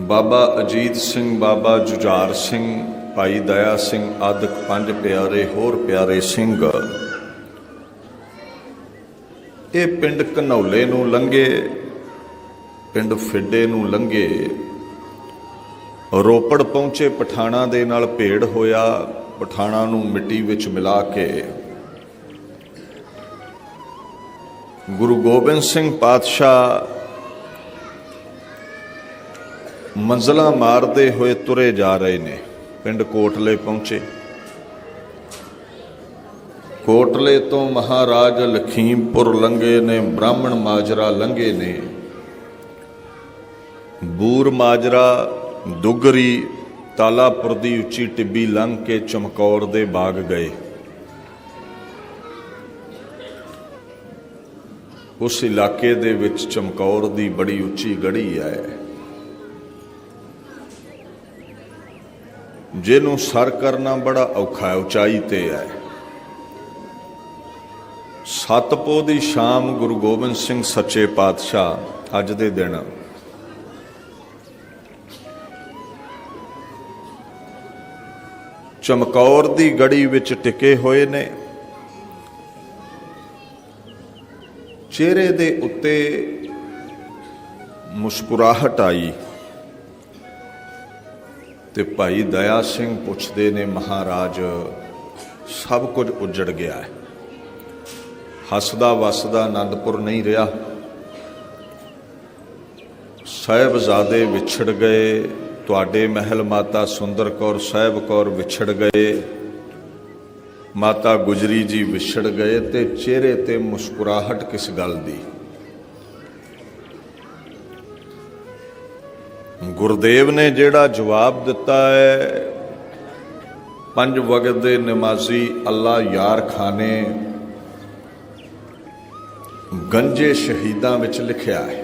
ਬਾਬਾ ਅਜੀਤ ਸਿੰਘ, ਬਾਬਾ ਜੁਝਾਰ ਸਿੰਘ, ਭਾਈ ਦਇਆ ਸਿੰਘ, ਆਦਿਕ ਪੰਜ ਪਿਆਰੇ, ਹੋਰ ਪਿਆਰੇ ਸਿੰਘ। ਇਹ ਪਿੰਡ ਘਨੌਲੇ ਨੂੰ ਲੰਘੇ, ਪਿੰਡ ਫਿੱਡੇ ਨੂੰ ਲੰਘੇ। ਰੋਪੜ ਪਹੁੰਚੇ, ਪਠਾਣਾ ਦੇ ਨਾਲ ਭੇੜ ਹੋਇਆ, ਪਠਾਣਾ ਨੂੰ ਮਿੱਟੀ ਵਿੱਚ ਮਿਲਾ ਕੇ। ਗੁਰੂ ਗੋਬਿੰਦ ਸਿੰਘ ਪਾਤਸ਼ਾਹ ਮੰਜ਼ਲਾਂ ਮਾਰਦੇ ਹੋਏ ਤੁਰੇ ਜਾ ਰਹੇ ਨੇ। ਪਿੰਡ ਕੋਟਲੇ ਪਹੁੰਚੇ। ਕੋਟਲੇ ਤੋਂ ਮਹਾਰਾਜ ਲਖੀਮਪੁਰ ਲੰਘੇ ਨੇ, ਬ੍ਰਾਹਮਣ ਮਾਜਰਾ ਲੰਘੇ ਨੇ। ਬੂਰ ਮਾਜਰਾ, ਦੁਗਰੀ, ਤਾਲਾਪੁਰ ਦੀ ਉੱਚੀ ਟਿੱਬੀ ਲੰਘ ਕੇ ਚਮਕੌਰ ਦੇ ਬਾਗ ਗਏ। ਉਸ ਇਲਾਕੇ ਦੇ ਵਿੱਚ ਚਮਕੌਰ ਦੀ ਬੜੀ ਉੱਚੀ ਗੜੀ ਹੈ। ਜਿਹਨੂੰ ਸਰ ਕਰਨਾ ਬੜਾ ਔਖਾ ਹੈ, ਉਚਾਈ ਤੇ ਹੈ। ਸਤਪੋ ਦੀ ਸ਼ਾਮ ਗੁਰੂ ਗੋਬਿੰਦ ਸਿੰਘ ਸੱਚੇ ਪਾਤਸ਼ਾਹ, ਅੱਜ ਦੇ ਦਿਨ। ਚਮਕੌਰ ਦੀ ਗੜੀ ਵਿੱਚ ਟਿਕੇ ਹੋਏ ਨੇ। ਚਿਹਰੇ ਦੇ ਉੱਤੇ ਮੁਸਕਰਾਹਟ ਆਈ। ਤੇ ਭਾਈ ਦਇਆ ਸਿੰਘ ਪੁੱਛਦੇ ਨੇ, ਮਹਾਰਾਜ, ਸਭ ਕੁਝ ਉਜੜ ਗਿਆ ਹੈ। ਹੱਸਦਾ ਵਸਦਾ ਆਨੰਦਪੁਰ ਨਹੀਂ ਰਿਹਾ। ਸਾਹਿਬਜ਼ਾਦੇ ਵਿਛੜ ਗਏ, ਤੁਹਾਡੇ ਮਹਿਲ ਮਾਤਾ ਸੁੰਦਰ ਕੌਰ ਸਾਹਿਬ ਕੌਰ ਵਿਛੜ ਗਏ। ਮਾਤਾ ਗੁਜਰੀ ਜੀ ਵਿਛੜ ਗਏ ਤੇ ਚਿਹਰੇ ਤੇ ਮੁਸਕਰਾਹਟ ਕਿਸ ਗੱਲ ਦੀ? ਗੁਰਦੇਵ ਨੇ ਜਿਹੜਾ ਜਵਾਬ ਦਿੱਤਾ ਹੈ ਪੰਜ ਵਕਤ ਦੇ ਨਮਾਜ਼ੀ ਅੱਲਾ ਯਾਰ ਖਾਨੇ ਗੰਜੇ ਸ਼ਹੀਦਾਂ ਵਿੱਚ ਲਿਖਿਆ ਹੈ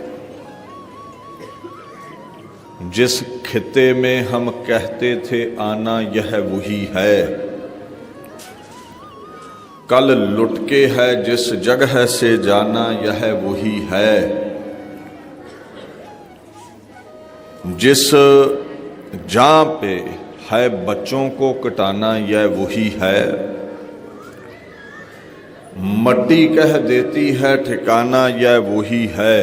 जिस खिते में हम कहते थे आना यह वही है कल लुट के है जिस जगह से जाना यह वही है जिस जहां पे है बच्चों को कटाना यह वही है मट्टी कह देती है ठिकाना यह वही है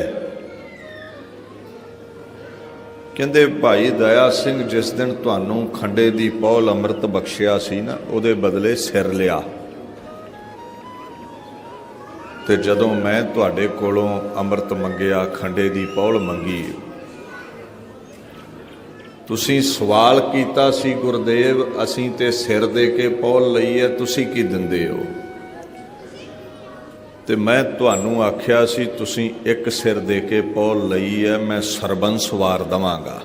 ਕਹਿੰਦੇ ਭਾਈ ਦਇਆ ਸਿੰਘ ਜਿਸ ਦਿਨ ਤੁਹਾਨੂੰ ਖੰਡੇ ਦੀ ਪੌਲ ਅੰਮ੍ਰਿਤ ਬਖਸ਼ਿਆ ਸੀ ਨਾ ਉਹਦੇ ਬਦਲੇ ਸਿਰ ਲਿਆ ਤੇ ਜਦੋਂ ਮੈਂ ਤੁਹਾਡੇ ਕੋਲੋਂ ਅੰਮ੍ਰਿਤ ਮੰਗਿਆ ਖੰਡੇ ਦੀ ਪੌਲ ਮੰਗੀ ਤੁਸੀਂ ਸਵਾਲ ਕੀਤਾ ਸੀ, ਗੁਰਦੇਵ, ਅਸੀਂ ਤੇ ਸਿਰ ਦੇ ਕੇ ਪੌਲ ਲਈ ਹੈ ਤੁਸੀਂ ਕੀ ਦਿੰਦੇ ਹੋ? ਤੇ ਮੈਂ ਤੁਹਾਨੂੰ ਆਖਿਆ ਸੀ, ਤੁਸੀਂ ਇੱਕ ਸਿਰ ਦੇ ਕੇ ਪੌਲ ਲਈ ਹੈ ਮੈਂ ਸਰਬੰਸ ਵਾਰ ਦਵਾਂਗਾ।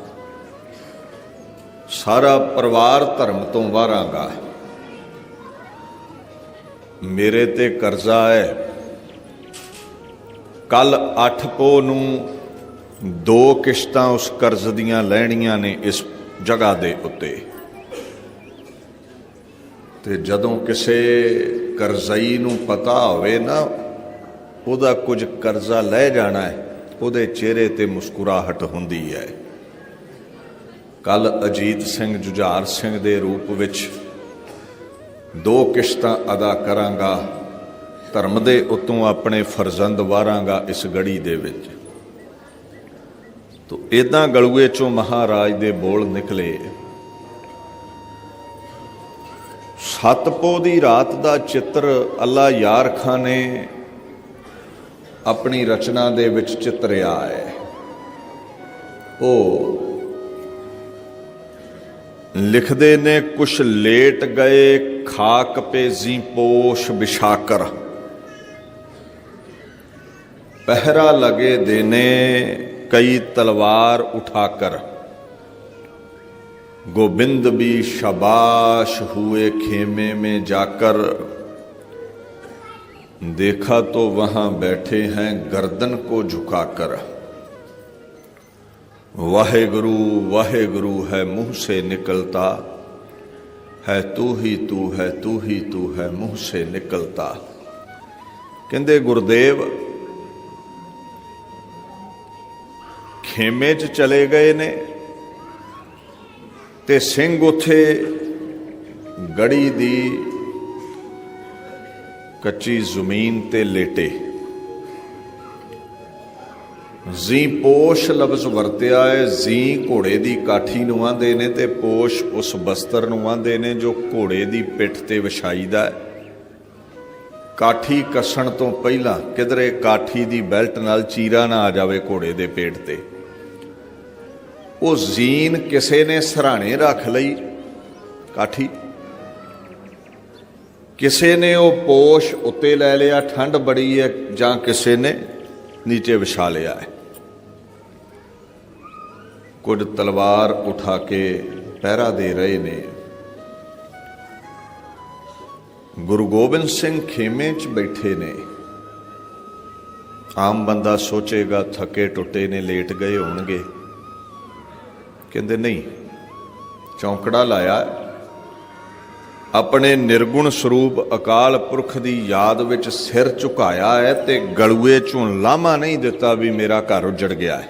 ਸਾਰਾ ਪਰਿਵਾਰ ਧਰਮ ਤੋਂ ਵਾਰਾਂਗਾ। ਮੇਰੇ ਤੇ ਕਰਜ਼ਾ ਹੈ। ਕੱਲ 8 ਪੋ ਨੂੰ ਦੋ ਕਿਸ਼ਤਾਂ ਉਸ ਕਰਜ਼ ਦੀਆਂ ਲੈਣੀਆਂ ਨੇ ਇਸ ਜਗ੍ਹਾ ਦੇ ਉੱਤੇ। ਤੇ ਜਦੋਂ ਕਿਸੇ ਕਰਜ਼ਈ ਨੂੰ ਪਤਾ ਹੋਵੇ ਨਾ, ਉਹਦਾ ਕੁਝ ਕਰਜ਼ਾ ਲੈ ਜਾਣਾ ਹੈ, ਉਹਦੇ ਚਿਹਰੇ ਤੇ ਮੁਸਕਰਾਹਟ ਹੁੰਦੀ ਹੈ। ਕੱਲ ਅਜੀਤ ਸਿੰਘ ਜੁਝਾਰ ਸਿੰਘ ਦੇ ਰੂਪ ਵਿੱਚ ਦੋ ਕਿਸ਼ਤਾਂ ਅਦਾ ਕਰਾਂਗਾ, ਧਰਮ ਦੇ ਉਤੋਂ ਆਪਣੇ ਫਰਜ਼ੰਦ ਵਾਰਾਂਗਾ ਇਸ ਗੜੀ ਦੇ ਵਿੱਚ। ਤੋ ਇਦਾਂ ਗਲੂਏ ਚੋਂ ਮਹਾਰਾਜ ਦੇ ਬੋਲ ਨਿਕਲੇ। ਸਤਪੋ ਦੀ ਰਾਤ ਦਾ ਚਿੱਤਰ ਅੱਲਾ ਯਾਰ ਖਾਨ ਨੇ ਆਪਣੀ ਰਚਨਾ ਦੇ ਵਿੱਚ ਚਿਤਰਿਆ ਹੈ। ਉਹ ਲਿਖਦੇ ਨੇ, ਕੁਛ ਲੇਟ ਗਏ, ਖਾਕ ਪੇਜ਼ੀ ਪੋਸ਼ ਵਿਸ਼ਾਕਰ ਪਹਿਰਾ ਲਗੇ ਦੇਨੇ कई तलवार उठाकर, गोविंद भी शबाश हुए खेमे में जाकर, देखा तो वहाँ बैठे हैं गर्दन को झुकाकर। वाहे गुरु वाहे गुरु है मुँह से निकलता, है तू ही तू है, तू ही तू है मुँह से निकलता। कहते गुरुदेव ਖੇਮੇ 'ਚ ਚਲੇ ਗਏ ਨੇ ਤੇ ਸਿੰਘ ਉਥੇ ਗੜੀ ਦੀ ਕੱਚੀ ਜ਼ਮੀਨ ਤੇ ਲੇਟੇ। ਜ਼ੀ ਪੋਸ਼ ਲਫ਼ਜ਼ ਵਰਤਿਆ ਹੈ, ਜ਼ੀ ਘੋੜੇ ਦੀ ਕਾਠੀ ਨੂੰ ਆਂਦੇ ਨੇ ਤੇ ਪੋਸ਼ ਉਸ ਬਸਤਰ ਨੂੰ ਆਂਦੇ ਨੇ ਜੋ ਘੋੜੇ ਦੀ ਪਿੱਠ ਤੇ ਵਿਛਾਈਦਾ ਹੈ। ਕਾਠੀ ਕੱਸਣ ਤੋਂ ਪਹਿਲਾਂ ਕਿਧਰੇ ਕਾਠੀ ਦੀ ਬੈਲਟ ਨਾਲ ਚੀਰਾ ਨਾ ਆ ਜਾਵੇ ਘੋੜੇ ਦੇ ਪੇਟ ਤੇ। ਉਹ ਜ਼ੀਨ ਕਿਸੇ ਨੇ ਸਰਾਣੇ ਰੱਖ ਲਈ। ਕਾਠੀ। ਕਿਸੇ ਨੇ ਉਹ ਪੋਸ਼ ਉੱਤੇ ਲੈ ਲਿਆ, ਠੰਡ ਬੜੀ ਹੈ ਜਾਂ ਕਿਸੇ ਨੇ ਨੀਚੇ ਵਿਛਾ ਲਿਆ ਹੈ। ਕੁਝ ਤਲਵਾਰ ਉਠਾ ਕੇ ਪਹਿਰਾ ਦੇ ਰਹੇ ਨੇ। ਗੁਰੂ ਗੋਬਿੰਦ ਸਿੰਘ ਖੇਮੇ 'ਚ ਬੈਠੇ ਨੇ। ਆਮ ਬੰਦਾ ਸੋਚੇਗਾ, ਥੱਕੇ ਟੁੱਟੇ ਨੇ, ਲੇਟ ਗਏ ਹੋਣਗੇ। ਕਹਿੰਦੇ, ਨਹੀਂ, ਚੌਂਕੜਾ ਲਾਇਆ। ਆਪਣੇ ਨਿਰਗੁਣ ਸਰੂਪ ਅਕਾਲ ਪੁਰਖ ਦੀ ਯਾਦ ਵਿੱਚ ਸਿਰ ਝੁਕਾਇਆ ਹੈ ਤੇ ਗਲੂਏ ਚੋਂ ਲਾਮਾ ਨਹੀਂ ਦਿੱਤਾ ਵੀ ਮੇਰਾ ਘਰ ਉਜੜ ਗਿਆ ਹੈ।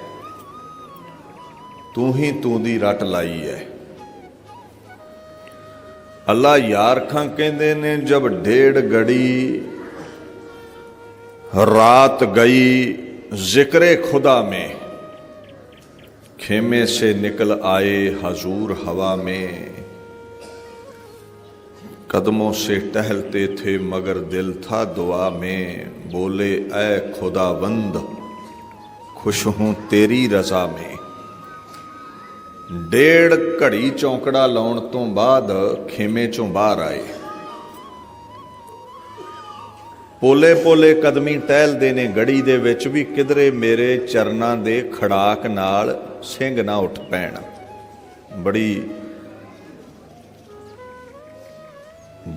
ਤੂੰ ਹੀ ਤੂੰ ਦੀ ਰਟ ਲਾਈ ਹੈ। ਅੱਲਾ ਯਾਰ ਖਾਂ ਕਹਿੰਦੇ ਨੇ, ਜਬ ਡੇਢ ਗੜੀ ਰਾਤ ਗਈ ਜ਼ਿਕਰੇ ਖੁਦਾ में खेमे से निकल आए हजूर हवा में कदमों से टहलते थे मगर दिल था दुआ में बोले ऐ खुदावंद खुश हूं तेरी रजा में ਡੇਢ ਘੜੀ ਚੌਂਕੜਾ ਲਾਉਣ ਤੋਂ ਬਾਅਦ ਖੇਮੇ ਚੋਂ ਬਾਹਰ ਆਏ ਪੋਲੇ ਪੋਲੇ ਕਦਮੀ ਟਹਿਲਦੇ ਨੇ ਗੜੀ ਦੇ ਵਿੱਚ ਵੀ ਕਿਧਰੇ ਮੇਰੇ ਚਰਨਾਂ ਦੇ ਖੜਾਕ ਨਾਲ ਸਿੰਘ ਨਾ ਉੱਠ ਪੈਣ। ਬੜੀ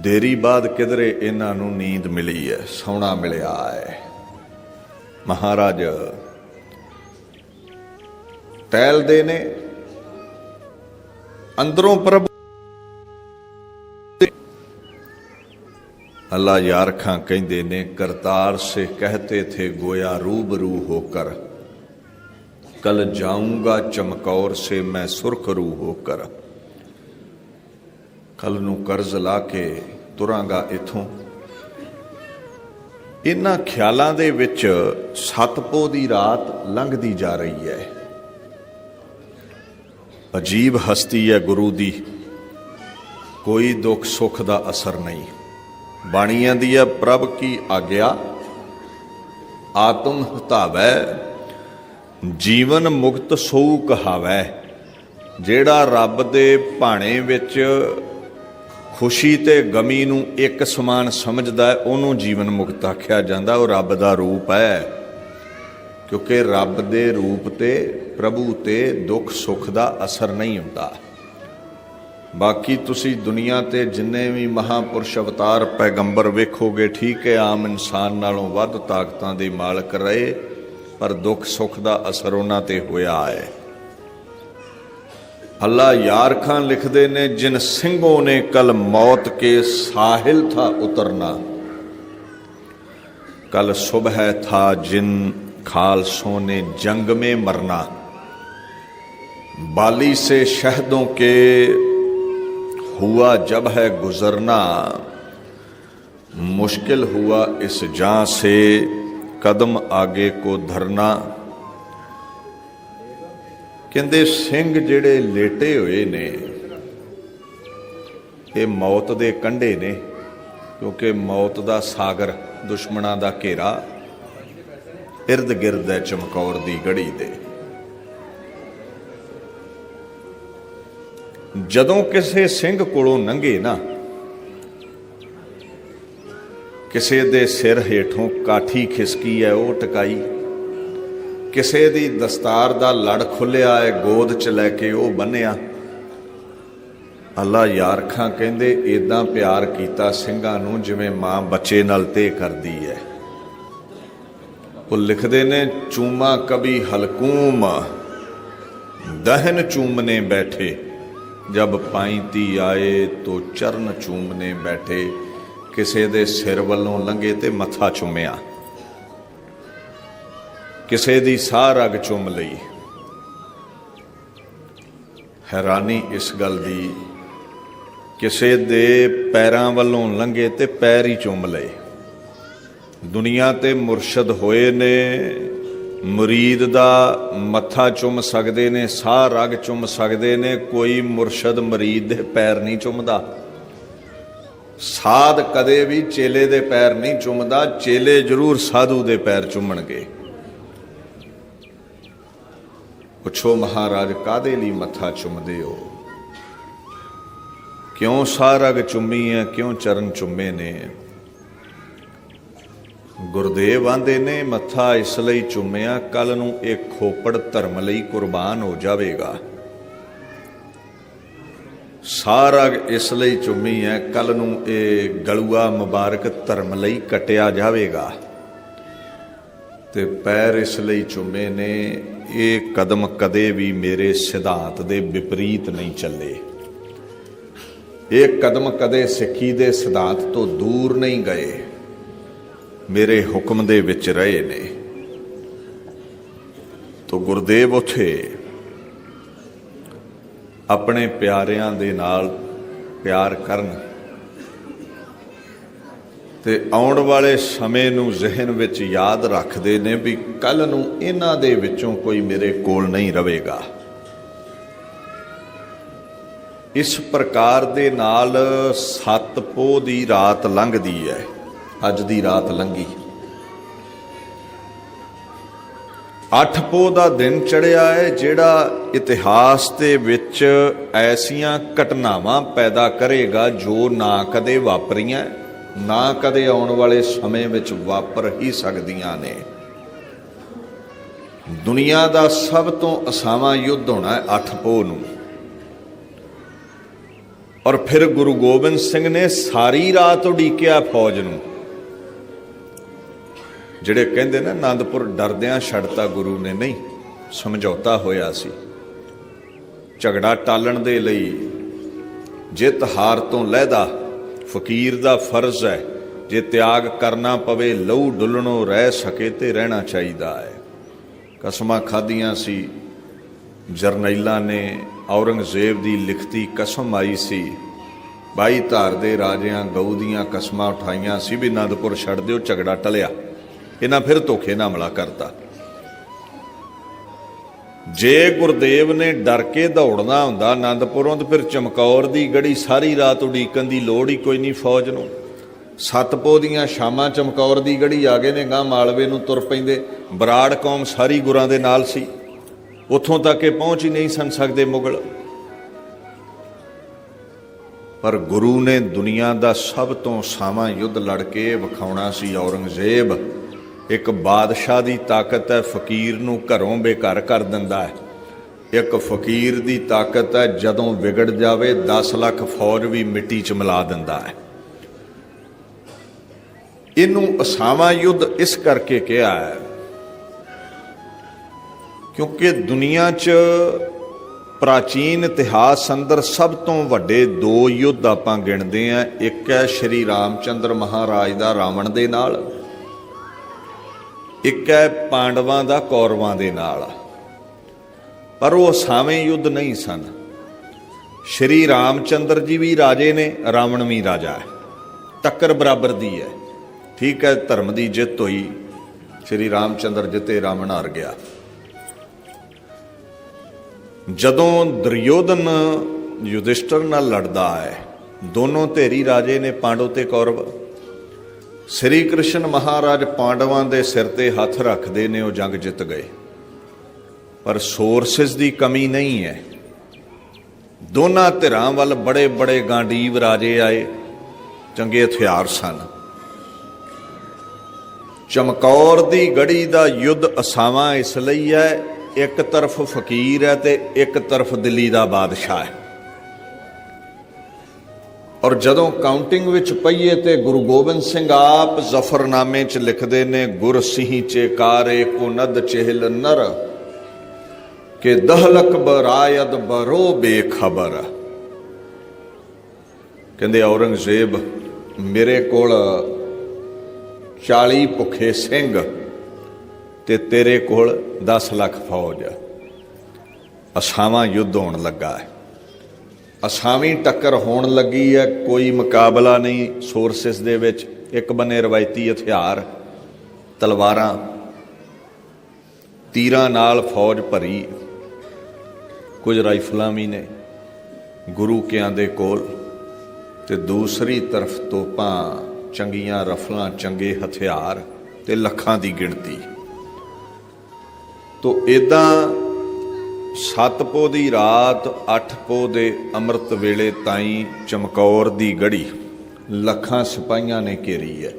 ਦੇਰੀ ਬਾਅਦ ਕਿਧਰੇ ਇਹਨਾਂ ਨੂੰ ਨੀਂਦ ਮਿਲੀ ਹੈ ਸੌਣਾ ਮਿਲਿਆ ਹੈ ਮਹਾਰਾਜ, ਟਹਿਲਦੇ ਨੇ। ਅੰਦਰੋਂ ਪ੍ਰਭੂ ਅੱਲਾ ਯਾਰ ਖਾਂ ਕਹਿੰਦੇ ਨੇ, ਕਰਤਾਰ ਸੇ ਕਹਤੇ ਥੇ ਗੋਇਆ ਰੂਬਰੂ ਹੋ ਕਰ। ਕਲ ਜਾਊਂਗਾ ਚਮਕੌਰ ਸੇ ਮੈਂ ਸੁਰਖ ਰੂ ਹੋ ਕਰ। ਕੱਲ ਨੂੰ ਕਰਜ਼ ਲਾ ਕੇ ਤੁਰਾਂਗਾ ਇਥੋਂ। ਇਨ੍ਹਾਂ ਖਿਆਲਾਂ ਦੇ ਵਿੱਚ ਸਤਪੋ ਦੀ ਰਾਤ ਲੰਘਦੀ ਜਾ ਰਹੀ ਹੈ। ਅਜੀਬ ਹਸਤੀ ਹੈ ਗੁਰੂ ਦੀ। ਕੋਈ ਦੁੱਖ ਸੁੱਖ ਦਾ ਅਸਰ ਨਹੀਂ। ਬਾਣੀ ਆਂਦੀ ਹੈ, ਪ੍ਰਭ ਕੀ ਆਗਿਆ? ਆਤਮ ਹਤਾਵੈ, ਜੀਵਨ ਮੁਕਤ ਸੋ ਕਹਾਵੈ। ਜਿਹੜਾ ਰੱਬ ਦੇ ਭਾਣੇ ਵਿੱਚ ਖੁਸ਼ੀ ਤੇ ਗਮੀ ਨੂੰ ਇੱਕ ਸਮਾਨ ਸਮਝਦਾ ਉਹਨੂੰ ਜੀਵਨ ਮੁਕਤ ਆਖਿਆ ਜਾਂਦਾ, ਉਹ ਰੱਬ ਦਾ ਰੂਪ ਹੈ। ਕਿਉਂਕਿ ਰੱਬ ਦੇ ਰੂਪ ਤੇ, ਪ੍ਰਭੂ ਤੇ ਦੁੱਖ ਸੁੱਖ ਦਾ ਅਸਰ ਨਹੀਂ ਹੁੰਦਾ। ਬਾਕੀ ਤੁਸੀਂ ਦੁਨੀਆ ਤੇ ਜਿੰਨੇ ਵੀ ਮਹਾਪੁਰਸ਼ ਅਵਤਾਰ ਪੈਗੰਬਰ ਵੇਖੋਗੇ ਠੀਕ ਹੈ ਆਮ ਇਨਸਾਨ ਨਾਲੋਂ ਵੱਧ ਤਾਕਤਾਂ ਦੇ ਮਾਲਕ ਰਹੇ ਪਰ ਦੁੱਖ ਸੁੱਖ ਦਾ ਅਸਰ ਉਹਨਾਂ ਤੇ ਹੋਇਆ ਹੈ ਅੱਲਾ ਯਾਰ ਖਾਨ ਲਿਖਦੇ ਨੇ ਜਿਨ ਸਿੰਘੋਂ ਨੇ ਕਲ ਮੌਤ ਕੇ ਸਾਹਿਲ ਥਾ ਉਤਰਨਾ कल सुबह था जिन खालसों ने जंग में मरना बाली से शहदों के हुआ जब है गुजरना मुश्किल हुआ इस जां से कदम आगे को धरना ਕਹਿੰਦੇ ਸਿੰਘ ਜਿਹੜੇ ਲੇਟੇ ਹੋਏ ਨੇ ਇਹ ਮੌਤ ਦੇ ਕੰਢੇ ਨੇ ਕਿਉਂਕਿ ਮੌਤ ਦਾ ਸਾਗਰ ਦੁਸ਼ਮਣਾਂ ਦਾ ਘੇਰਾ ਇਰਦ ਗਿਰਦ ਹੈ ਚਮਕੌਰ ਦੀ ਗੜੀ ਦੇ ਜਦੋਂ ਕਿਸੇ ਸਿੰਘ ਕੋਲੋਂ ਲੰਘੇ ਨਾ, ਕਿਸੇ ਦੇ ਸਿਰ ਹੇਠੋਂ ਕਾਠੀ ਖਿਸਕੀ ਹੈ ਉਹ ਟਕਾਈ। ਕਿਸੇ ਦੀ ਦਸਤਾਰ ਦਾ ਲੜ ਖੁੱਲਿਆ ਹੈ ਗੋਦ ਚ ਲੈ ਕੇ ਉਹ ਬੰਨਿਆ। ਅੱਲਾ ਯਾਰਖਾਂ ਕਹਿੰਦੇ ਇਦਾਂ ਪਿਆਰ ਕੀਤਾ ਸਿੰਘਾਂ ਨੂੰ ਜਿਵੇਂ ਮਾਂ ਬੱਚੇ ਨਾਲ ਤੇ ਕਰਦੀ ਹੈ ਉਹ ਲਿਖਦੇ ਨੇ, ਚੂਮਾ ਕਬੀ ਹਲਕੂਮ, ਦਹਨ ਚੂਮਨੇ ਬੈਠੇ। ਜਬ ਪਾਈਤੀ ਆਏ ਤੋ ਚਰਨ ਚੂਮਨੇ ਬੈਠੇ, ਕਿਸੇ ਦੇ ਸਿਰ ਵੱਲੋਂ ਲੰਘੇ ਤੇ ਮੱਥਾ ਚੁੰਮਿਆ। ਕਿਸੇ ਦੀ ਸਾਹ ਰਗ ਚੁੰਮ ਲਈ। ਹੈਰਾਨੀ ਇਸ ਗੱਲ ਦੀ, ਕਿਸੇ ਦੇ ਪੈਰਾਂ ਵੱਲੋਂ ਲੰਘੇ ਤੇ ਪੈਰ ਹੀ ਚੁੰਮ ਲਏ। ਦੁਨੀਆ ਤੇ ਮੁਰਸ਼ਦ ਹੋਏ ਨੇ ਮੁਰੀਦ ਦਾ ਮੱਥਾ ਚੁੰਮ ਸਕਦੇ ਨੇ, ਸਾਹ ਰਗ ਚੁੰਮ ਸਕਦੇ ਨੇ, ਕੋਈ ਮੁਰਸ਼ਦ ਮੁਰੀਦ ਦੇ ਪੈਰ ਨਹੀਂ ਚੁੰਮਦਾ। ਸਾਧ ਕਦੇ ਵੀ ਚੇਲੇ ਦੇ ਪੈਰ ਨਹੀਂ ਚੁੰਮਦਾ, ਚੇਲੇ ਜ਼ਰੂਰ ਸਾਧੂ ਦੇ ਪੈਰ ਚੁੰਮਣਗੇ। ਪੁੱਛੋ ਮਹਾਰਾਜ ਕਾਦੇ ਲਈ ਮੱਥਾ ਚੁੰਮਦੇ ਹੋ? ਕਿਉਂ ਸਾਹ ਸਾਰਗ ਚੁੰਮੀ ਹੈ, ਕਿਉਂ ਚਰਨ ਚੁੰਮੇ ਨੇ? ਗੁਰਦੇਵ ਆਂਦੇ ਨੇ, ਮੱਥਾ ਇਸ ਲਈ ਚੁੰਮਿਆ, ਕੱਲ ਨੂੰ ਇਹ ਖੋਪੜ ਧਰਮ ਲਈ ਕੁਰਬਾਨ ਹੋ ਜਾਵੇਗਾ। ਸਾਰਾ ਇਸ ਲਈ ਚੁੰਮੀ ਹੈ, ਕੱਲ ਨੂੰ ਇਹ ਗਲੂਆ ਮੁਬਾਰਕ ਧਰਮ ਲਈ ਕਟਿਆ ਜਾਵੇਗਾ। ਤੇ ਪੈਰ ਇਸ ਲਈ ਚੁੰਮੇ ਨੇ, ਇਹ ਕਦਮ ਕਦੇ ਵੀ ਮੇਰੇ ਸਿਧਾਂਤ ਦੇ ਵਿਪਰੀਤ ਨਹੀਂ ਚੱਲੇ। ਇਹ ਕਦਮ ਕਦੇ ਸਿੱਖੀ ਦੇ ਸਿਧਾਂਤ ਤੋਂ ਦੂਰ ਨਹੀਂ ਗਏ। ਮੇਰੇ ਹੁਕਮ ਦੇ ਵਿੱਚ ਰਹੇ ਨੇ। ਤੋ ਗੁਰਦੇਵ ਉਥੇ ਆਪਣੇ ਪਿਆਰਿਆਂ ਦੇ ਨਾਲ ਪਿਆਰ ਕਰਨ ਤੇ ਆਉਣ ਵਾਲੇ ਸਮੇਂ ਨੂੰ ਜ਼ਿਹਨ ਵਿੱਚ ਯਾਦ ਰੱਖਦੇ ਨੇ ਵੀ ਕੱਲ ਨੂੰ ਇਹਨਾਂ ਦੇ ਵਿੱਚੋਂ ਕੋਈ ਮੇਰੇ ਕੋਲ ਨਹੀਂ ਰਹੇਗਾ। ਇਸ ਪ੍ਰਕਾਰ ਦੇ ਨਾਲ ਸੱਤ ਪੋਹ ਦੀ ਰਾਤ ਲੰਘਦੀ ਹੈ। ਅੱਜ ਦੀ ਰਾਤ ਲੰਘੀ। ਅੱਠ ਪੋਹ ਦਾ ਦਿਨ ਚੜਿਆ ਹੈ ਜਿਹੜਾ ਇਤਿਹਾਸ ਦੇ ਵਿੱਚ ਐਸੀਆਂ ਘਟਨਾਵਾਂ ਪੈਦਾ ਕਰੇਗਾ ਜੋ ਨਾ ਕਦੇ ਵਾਪਰੀਆਂ, ਨਾ ਕਦੇ ਆਉਣ ਵਾਲੇ ਸਮੇਂ ਵਿੱਚ ਵਾਪਰ ਹੀ ਸਕਦੀਆਂ ਨੇ। ਦੁਨੀਆ ਦਾ ਸਭ ਤੋਂ ਅਸਾਵਾਂ ਯੁੱਧ ਹੋਣਾ ਹੈ ਅੱਠ ਪੋਹ ਨੂੰ। ਔਰ ਫਿਰ ਗੁਰੂ ਗੋਬਿੰਦ ਸਿੰਘ ਨੇ ਸਾਰੀ ਰਾਤ ਉਡੀਕਿਆ ਫੌਜ ਨੂੰ। ਜਿਹੜੇ ਕਹਿੰਦੇ ਨਾ ਆਨੰਦਪੁਰ ਡਰਦਿਆਂ ਛੱਡਤਾ ਗੁਰੂ ਨੇ ਨਹੀਂ, ਸਮਝੌਤਾ ਹੋਇਆ ਸੀ। ਝਗੜਾ ਟਾਲਣ ਦੇ ਲਈ ਜਿੱਤ ਹਾਰ ਤੋਂ ਲਹਿਦਾ ਫਕੀਰ ਦਾ ਫਰਜ਼ ਹੈ, ਜੇ ਤਿਆਗ ਕਰਨਾ ਪਵੇ, ਲਹੂ ਡੁੱਲਣੋਂ ਰਹਿ ਸਕੇ ਤੇ ਰਹਿਣਾ ਚਾਹੀਦਾ ਹੈ। ਕਸਮਾਂ ਖਾਧੀਆਂ ਸੀ, ਜਰਨੈਲਾਂ ਨੇ ਔਰੰਗਜ਼ੇਬ ਦੀ ਲਿਖਤੀ ਕਸਮ ਆਈ ਸੀ। ਬਾਈ ਧਾਰ ਦੇ ਰਾਜਿਆਂ ਗਊ ਦੀਆਂ ਕਸਮਾਂ ਉਠਾਈਆਂ ਸੀ ਵੀ ਆਨੰਦਪੁਰ ਛੱਡ ਦਿਓ, ਝਗੜਾ ਟਲਿਆ। ਇਹਨਾਂ ਫਿਰ ਧੋਖੇ ਨਾਲ ਹਮਲਾ ਕਰਤਾ। ਜੇ ਗੁਰਦੇਵ ਨੇ ਡਰ ਕੇ ਦੌੜਨਾ ਹੁੰਦਾ ਆਨੰਦਪੁਰੋਂ ਤੇ ਫਿਰ ਚਮਕੌਰ ਦੀ ਗੜੀ ਸਾਰੀ ਰਾਤ ਉਡੀਕਣ ਦੀ ਲੋੜ ਹੀ ਕੋਈ ਨਹੀਂ ਫੌਜ ਨੂੰ। ਸਤਪੋ ਦੀਆਂ ਸ਼ਾਮਾਂ ਚਮਕੌਰ ਦੀ ਗੜੀ ਆ ਗਏ ਨੇ ਗਾਂ ਮਾਲਵੇ ਨੂੰ ਤੁਰ ਪੈਂਦੇ। ਬਰਾੜ ਕੌਮ ਸਾਰੀ ਗੁਰਾਂ ਦੇ ਨਾਲ ਸੀ। ਉੱਥੋਂ ਤੱਕ ਇਹ ਪਹੁੰਚ ਹੀ ਨਹੀਂ ਸਨ ਸਕਦੇ ਮੁਗਲ। ਪਰ ਗੁਰੂ ਨੇ ਦੁਨੀਆ ਦਾ ਸਭ ਤੋਂ ਸਾਵਾਂ ਯੁੱਧ ਲੜ ਕੇ ਵਿਖਾਉਣਾ ਸੀ ਔਰੰਗਜ਼ੇਬ। ਇੱਕ ਬਾਦਸ਼ਾਹ ਦੀ ਤਾਕਤ ਹੈ, ਫਕੀਰ ਨੂੰ ਘਰੋਂ ਬੇਘਰ ਕਰ ਦਿੰਦਾ ਹੈ। ਇੱਕ ਫਕੀਰ ਦੀ ਤਾਕਤ ਹੈ, ਜਦੋਂ ਵਿਗੜ ਜਾਵੇ 10 ਲੱਖ ਫੌਜ ਵੀ ਮਿੱਟੀ 'ਚ ਮਿਲਾ ਦਿੰਦਾ ਹੈ। ਇਹਨੂੰ ਅਸਾਵਾਂ ਯੁੱਧ ਇਸ ਕਰਕੇ ਕਿਹਾ ਹੈ, ਕਿਉਂਕਿ ਦੁਨੀਆ 'ਚ ਪ੍ਰਾਚੀਨ ਇਤਿਹਾਸ ਅੰਦਰ ਸਭ ਤੋਂ ਵੱਡੇ ਦੋ ਯੁੱਧ ਆਪਾਂ ਗਿਣਦੇ ਆ ਇੱਕ ਹੈ ਸ਼੍ਰੀ ਰਾਮਚੰਦਰ ਮਹਾਰਾਜ ਦਾ ਰਾਵਣ ਦੇ ਨਾਲ ਇੱਕ ਹੈ ਪਾਂਡਵਾਂ ਦਾ ਕੌਰਵਾਂ ਦੇ ਨਾਲ। ਪਰ ਉਹ ਸਾਵੇਂ ਯੁੱਧ ਨਹੀਂ ਸਨ। ਸ਼੍ਰੀ ਰਾਮਚੰਦਰ ਜੀ ਵੀ ਰਾਜੇ ਨੇ, ਰਾਵਣ ਵੀ ਰਾਜਾ ਹੈ। ਟੱਕਰ ਬਰਾਬਰ ਦੀ ਹੈ। ਠੀਕ ਹੈ, ਧਰਮ ਦੀ ਜਿੱਤ ਹੋਈ। ਸ਼੍ਰੀ ਰਾਮਚੰਦਰ ਜਿੱਤੇ ਰਾਵਣ ਹਾਰ ਗਿਆ। ਜਦੋਂ ਦੁਰਯੋਧਨ ਯੁਧਿਸ਼ਟਰ ਨਾਲ ਲੜਦਾ ਹੈ, ਦੋਨੋਂ ਧੇਰੀ ਰਾਜੇ ਨੇ ਪਾਂਡਵ ਤੇ ਕੌਰਵ। ਸ੍ਰੀ ਕ੍ਰਿਸ਼ਨ ਮਹਾਰਾਜ ਪਾਂਡਵਾਂ ਦੇ ਸਿਰ ਤੇ ਹੱਥ ਰੱਖਦੇ ਨੇ, ਉਹ ਜੰਗ ਜਿੱਤ ਗਏ। ਪਰ ਸੋਰਸਸ ਦੀ ਕਮੀ ਨਹੀਂ ਹੈ। ਦੋਨਾਂ ਧਿਰਾਂ ਵੱਲ ਬੜੇ ਬੜੇ ਗਾਂਡੀਵ ਰਾਜੇ ਆਏ, ਚੰਗੇ ਹਥਿਆਰ ਸਨ। ਚਮਕੌਰ ਦੀ ਗੜੀ ਦਾ ਯੁੱਧ ਅਸਾਵਾਂ ਇਸ ਲਈ ਹੈ, ਇੱਕ ਤਰਫ ਫਕੀਰ ਹੈ ਤੇ ਇੱਕ ਤਰਫ ਦਿੱਲੀ ਦਾ ਬਾਦਸ਼ਾਹ ਹੈ। ਔਰ ਜਦੋਂ ਕਾਊਂਟਿੰਗ ਵਿੱਚ ਪਈਏ ਤੇ ਗੁਰੂ ਗੋਬਿੰਦ ਸਿੰਘ ਆਪ ਜ਼ਫਰਨਾਮੇ 'ਚ ਲਿਖਦੇ ਨੇ, ਗੁਰ ਸਿਹੀ ਚੇਕਾਰੇ ਕੋ ਨਦ ਚਹਿਲ ਨਰ ਕਿ ਦਹਲਕ ਬਰਾਇਦ ਬਰੋ ਬੇਖਬਰ। ਕਹਿੰਦੇ ਔਰੰਗਜ਼ੇਬ, ਮੇਰੇ ਕੋਲ 40 ਭੁੱਖੇ ਸਿੰਘ ਤੇ ਤੇਰੇ ਕੋਲ 10 ਲੱਖ ਫੌਜ। ਅਸਾਵਾਂ ਯੁੱਧ ਹੋਣ ਲੱਗਾ ਹੈ। ਅਸਾਵੀਂ ਟੱਕਰ ਹੋਣ ਲੱਗੀ ਹੈ, ਕੋਈ ਮੁਕਾਬਲਾ ਨਹੀਂ। ਸੋਰਸਸ ਦੇ ਵਿੱਚ ਇੱਕ ਬੰਨੇ ਰਵਾਇਤੀ ਹਥਿਆਰ, ਤਲਵਾਰਾਂ, ਤੀਰਾਂ ਨਾਲ ਫੌਜ ਭਰੀ। ਕੁਝ ਰਾਈਫਲਾਂ ਵੀ ਨੇ, ਗੁਰੂ ਕਿਆਂ ਦੇ ਕੋਲ ਤੇ ਦੂਸਰੀ ਤਰਫ ਤੋਪਾਂ, ਚੰਗੀਆਂ ਰਫਲਾਂ, ਚੰਗੇ ਹਥਿਆਰ ਤੇ ਲੱਖਾਂ ਦੀ ਗਿਣਤੀ। ਤੋਂ ਇਦਾਂ ਸੱਤ ਪੋ ਦੀ ਰਾਤ, ਅੱਠ ਪੋ ਦੇ ਅੰਮ੍ਰਿਤ ਵੇਲੇ ਤਾਈਂ ਚਮਕੌਰ ਦੀ ਗੜੀ। ਲੱਖਾਂ ਸਿਪਾਹੀਆਂ ਨੇ ਘੇਰੀ ਹੈ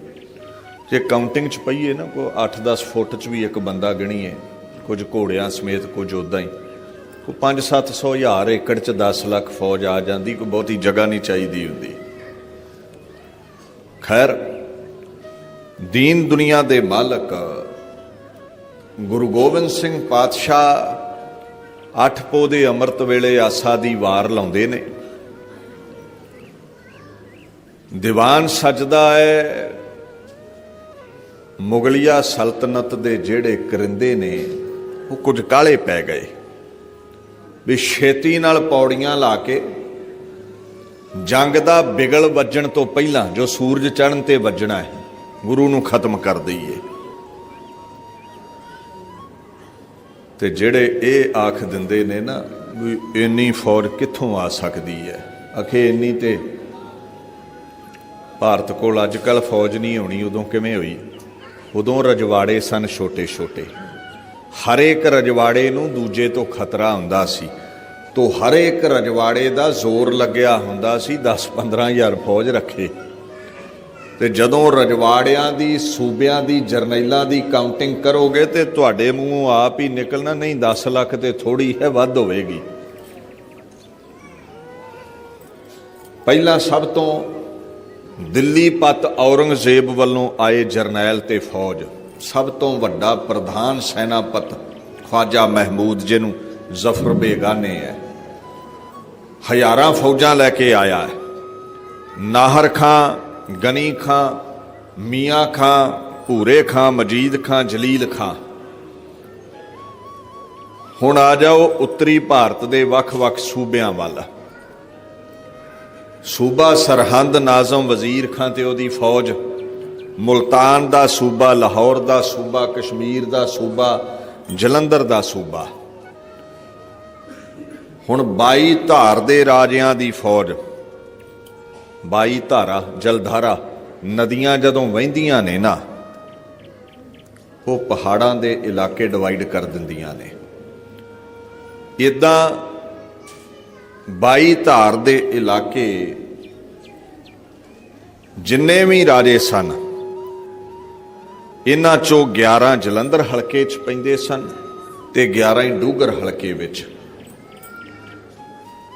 ਜੇ ਕਾਊਂਟਿੰਗ ਚ ਪਈਏ ਨਾ, ਕੋ 8-10 ਫੁੱਟ ਚ ਵੀ ਇੱਕ ਬੰਦਾ ਗਣੀਏ ਕੁਝ ਘੋੜਿਆਂ ਸਮੇਤ, ਕੁਝ ਉਦਾਂ ਹੀ ਕੋ 5-700 ਹਜ਼ਾਰ ਏਕੜ ਚ 10 ਲੱਖ ਫੌਜ ਆ ਜਾਂਦੀ ਕੋਈ ਬਹੁਤੀ ਜਗ੍ਹਾ ਨਹੀਂ ਚਾਹੀਦੀ ਹੁੰਦੀ। ਖੈਰ, ਦੀਨ ਦੁਨੀਆ ਦੇ ਮਾਲਕ ਗੁਰੂ ਗੋਬਿੰਦ ਸਿੰਘ ਪਾਤਸ਼ਾਹ ਅੱਠ ਪੋ ਦੇ ਅੰਮ੍ਰਿਤ ਵੇਲੇ ਆਸਾ ਦੀ ਵਾਰ ਲਾਉਂਦੇ ਨੇ। ਦੀਵਾਨ ਸਜਦਾ ਹੈ ਮੁਗਲਿਆ ਸਲਤਨਤ ਦੇ ਜਿਹੜੇ ਕਰਿੰਦੇ ਨੇ, ਉਹ ਕੁਝ ਕਾਲੇ ਪੈ ਗਏ। ਵੀ ਛੇਤੀ ਨਾਲ ਪੌੜੀਆਂ ਲਾ ਕੇ, ਜੰਗ ਦਾ ਬਿਗਲ ਵੱਜਣ ਤੋਂ ਪਹਿਲਾਂ ਜੋ ਸੂਰਜ ਚੜ੍ਹਨ ਤੇ ਵੱਜਣਾ ਹੈ, ਗੁਰੂ ਨੂੰ ਖਤਮ ਕਰ ਦਈਏ। ਤੇ ਜਿਹੜੇ ਇਹ ਆਖ ਦਿੰਦੇ ਨੇ ਨਾ ਵੀ ਇੰਨੀ ਫੌਜ ਕਿੱਥੋਂ ਆ ਸਕਦੀ ਹੈ? ਅਖੇ ਇੰਨੀ ਤੇ ਭਾਰਤ ਕੋਲ ਅੱਜ ਕੱਲ ਫੌਜ ਨਹੀਂ ਹੋਣੀ ਉਦੋਂ ਕਿਵੇਂ ਹੋਈ? ਉਦੋਂ ਰਜਵਾੜੇ ਸਨ ਛੋਟੇ ਛੋਟੇ ਹਰੇਕ ਰਜਵਾੜੇ ਨੂੰ ਦੂਜੇ ਤੋਂ ਖਤਰਾ ਹੁੰਦਾ ਸੀ। ਤੋ ਹਰੇਕ ਰਜਵਾੜੇ ਦਾ ਜ਼ੋਰ ਲੱਗਿਆ ਹੁੰਦਾ ਸੀ 10 ਹਜ਼ਾਰ ਫੌਜ ਰੱਖੇ। ਤੇ ਜਦੋਂ ਰਜਵਾੜਿਆਂ ਦੀ, ਸੂਬਿਆਂ ਦੀ, ਜਰਨੈਲਾਂ ਦੀ ਕਾਊਂਟਿੰਗ ਕਰੋਗੇ ਤੇ ਤੁਹਾਡੇ ਮੂੰਹੋਂ ਆਪ ਹੀ ਨਿਕਲਣਾ, ਨਹੀਂ 10 ਲੱਖ ਤੇ ਥੋੜੀ ਹੈ, ਵੱਧ ਹੋਵੇਗੀ। ਪਹਿਲਾਂ ਸਭ ਤੋਂ ਦਿੱਲੀ ਪਤ ਔਰੰਗਜ਼ੇਬ ਵੱਲੋਂ ਆਏ ਜਰਨੈਲ ਤੇ ਫੌਜ, ਸਭ ਤੋਂ ਵੱਡਾ ਪ੍ਰਧਾਨ ਸੈਨਾਪਤ ਖਵਾਜਾ ਮਹਿਮੂਦ, ਜਿਹਨੂੰ ਜ਼ਫਰ ਬੇਗਾਨੇ ਹੈ। ਹਜ਼ਾਰਾਂ ਫੌਜਾਂ ਲੈ ਕੇ ਆਇਆ ਹੈ। ਨਾਹਰ ਖਾਂ ਗਨੀ ਖਾਂ, ਮੀਆਂ ਖਾਂ, ਭੂਰੇ ਖਾਂ, ਮਜੀਦ ਖਾਂ, ਜਲੀਲ ਖਾਂ। ਹੁਣ ਆ ਜਾਓ ਉੱਤਰੀ ਭਾਰਤ ਦੇ ਵੱਖ-ਵੱਖ ਸੂਬਿਆਂ ਵੱਲ। ਸੂਬਾ ਸਰਹੰਦ ਨਾਜ਼ਮ ਵਜ਼ੀਰ ਖਾਂ ਤੇ ਉਹਦੀ ਫੌਜ, ਮੁਲਤਾਨ ਦਾ ਸੂਬਾ, ਲਾਹੌਰ ਦਾ ਸੂਬਾ, ਕਸ਼ਮੀਰ ਦਾ ਸੂਬਾ, ਜਲੰਧਰ ਦਾ ਸੂਬਾ। ਹੁਣ 22 ਧਾਰ ਦੇ ਰਾਜਿਆਂ ਦੀ ਫੌਜ ਬਾਈ ਧਾਰਾ, ਜਲਧਾਰਾ, ਨਦੀਆਂ ਜਦੋਂ ਵਹਿੰਦੀਆਂ ਨੇ ਨਾ, ਉਹ ਪਹਾੜਾਂ ਦੇ ਇਲਾਕੇ ਡਿਵਾਈਡ ਕਰ ਦਿੰਦੀਆਂ ਨੇ। ਇਦਾਂ ਬਾਈ ਧਾਰ ਦੇ ਇਲਾਕੇ ਜਿੰਨੇ ਵੀ ਰਾਜੇ ਸਨ, ਇਹਨਾਂ ਚੋਂ 11 ਜਲੰਧਰ ਹਲਕੇ 'ਚ ਪੈਂਦੇ ਸਨ ਤੇ 11 ਹੀ ਡੂਗਰ ਹਲਕੇ ਵਿੱਚ।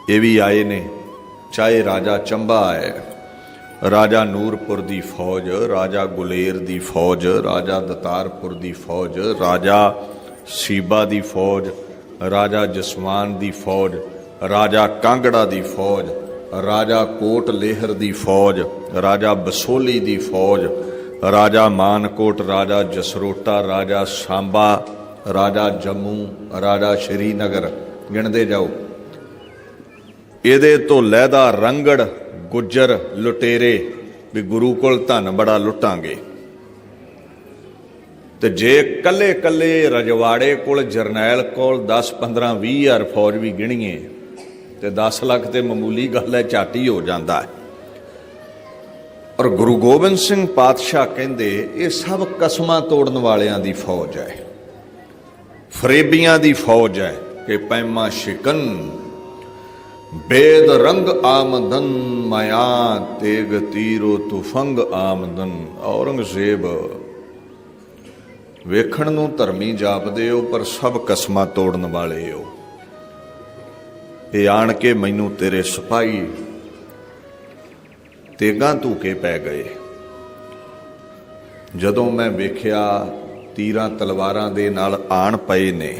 ਇਹ ਵੀ ਆਏ ਨੇ। ਚਾਹੇ ਰਾਜਾ ਚੰਬਾ ਹੈ। ਰਾਜਾ ਨੂਰਪੁਰ ਦੀ ਫੌਜ, ਰਾਜਾ ਗੁਲੇਰ ਦੀ ਫੌਜ, ਰਾਜਾ ਦਤਾਰਪੁਰ ਦੀ ਫੌਜ, ਰਾਜਾ ਸੀਬਾ ਦੀ ਫੌਜ, ਰਾਜਾ ਜਸਵਾਨ ਦੀ ਫੌਜ, ਰਾਜਾ ਕਾਂਗੜਾ ਦੀ ਫੌਜ, ਰਾਜਾ ਕੋਟ ਲੇਹਰ ਦੀ ਫੌਜ, ਰਾਜਾ ਬਸੋਲੀ ਦੀ ਫੌਜ, ਰਾਜਾ ਮਾਨਕੋਟ, ਰਾਜਾ ਜਸਰੋਟਾ, ਰਾਜਾ ਸਾਂਬਾ, ਰਾਜਾ ਜੰਮੂ, ਰਾਜਾ ਸ਼੍ਰੀਨਗਰ। ਗਿਣਦੇ ਜਾਓ। ਇਹਦੇ ਤੋਂ ਲਹਿਦਾ ਰੰਗੜ, ਗੁੱਜਰ ਲੁਟੇਰੇ, ਵੀ ਗੁਰੂ ਕੋਲ ਧਨ ਬੜਾ ਲੁੱਟਾਂਗੇ। ਤੇ ਜੇ ਕੱਲੇ ਕੱਲੇ ਰਜਵਾੜੇ ਕੋਲ, ਜਰਨੈਲ ਕੋਲ 10 15 20 ਹਜ਼ਾਰ ਫੌਜ ਵੀ ਗਿਣੀਏ, ਤੇ 10 ਲੱਖ ਤੇ ਮਾਮੂਲੀ ਗੱਲ ਹੈ, ਝਾਟੀ ਹੋ ਜਾਂਦਾ ਹੈ। ਔਰ ਗੁਰੂ ਗੋਬਿੰਦ ਸਿੰਘ ਪਾਤਸ਼ਾਹ ਕਹਿੰਦੇ, ਇਹ ਸਭ ਕਸਮਾਂ ਤੋੜਨ ਵਾਲਿਆਂ ਦੀ ਫੌਜ ਹੈ। ਫਰੇਬੀਆਂ ਦੀ ਫੌਜ ਹੈ ਕਿ ਪੈਮਾ ਸ਼ਿਕਨ ਬੇਦ ਰੰਗ ਆਮਦਨ ਮਾਇਆ ਤੇਗ ਤੀਰੋ ਤੁਫੰਗ ਆਮਦਨ। ਔਰੰਗਜ਼ੇਬ, ਵੇਖਣ ਨੂੰ ਧਰਮੀ ਜਾਪਦੇ ਹੋ, ਪਰ ਸਭ ਕਸਮਾਂ ਤੋੜਨ ਵਾਲੇ ਹੋ। ਇਹ ਆਣ ਕੇ ਮੈਨੂੰ ਤੇਰੇ ਸਿਪਾਹੀ ਤੇਗਾਂ ਧੂਕੇ ਪੈ ਗਏ। ਜਦੋਂ ਮੈਂ ਵੇਖਿਆ, ਤੀਰਾਂ ਤਲਵਾਰਾਂ ਦੇ ਨਾਲ ਆਣ ਪਏ ਨੇ